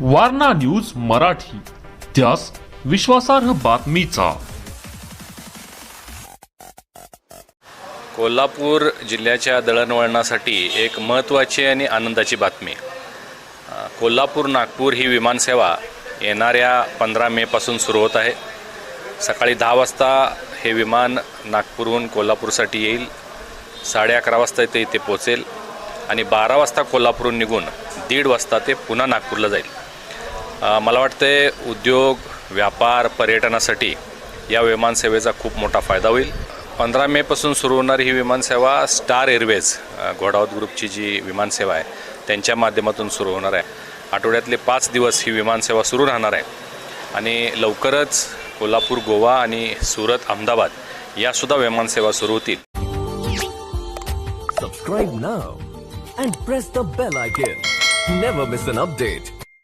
Warna news Marathi. त्यास विश्वासार्ह बातमीचा. कोल्हापूर जिल्ह्याच्या दळणवळणासाठी एक महत्त्वाची आणि आनंदाची बातमी. कोल्हापूर नागपूर ही विमानसेवा येणाऱ्या पंधरा मेपासून सुरू होत आहे. सकाळी दहा वाजता हे विमान नागपूरहून कोल्हापूरसाठी येईल. साडे अकरा वाजता ते इथे पोचेल आणि बारा वाजता कोल्हापूरहून निघून दीड वाजता ते पुन्हा नागपूरला जाईल. मला वाटते उद्योग व्यापार पर्यटनासाठी या विमानसेवेचा खूप मोठा फायदा होईल. पंधरा मेपासून सुरू होणारी ही विमानसेवा स्टार एअरवेज घोडावत ग्रुपची जी विमानसेवा आहे त्यांच्या माध्यमातून सुरू होणार आहे. आठवड्यातले पाच दिवस ही विमानसेवा सुरू राहणार आहे. आणि लवकरच कोल्हापूर गोवा आणि सुरत अहमदाबाद यासुद्धा विमानसेवा सुरू होतील. Subscribe now and press the bell icon never miss an update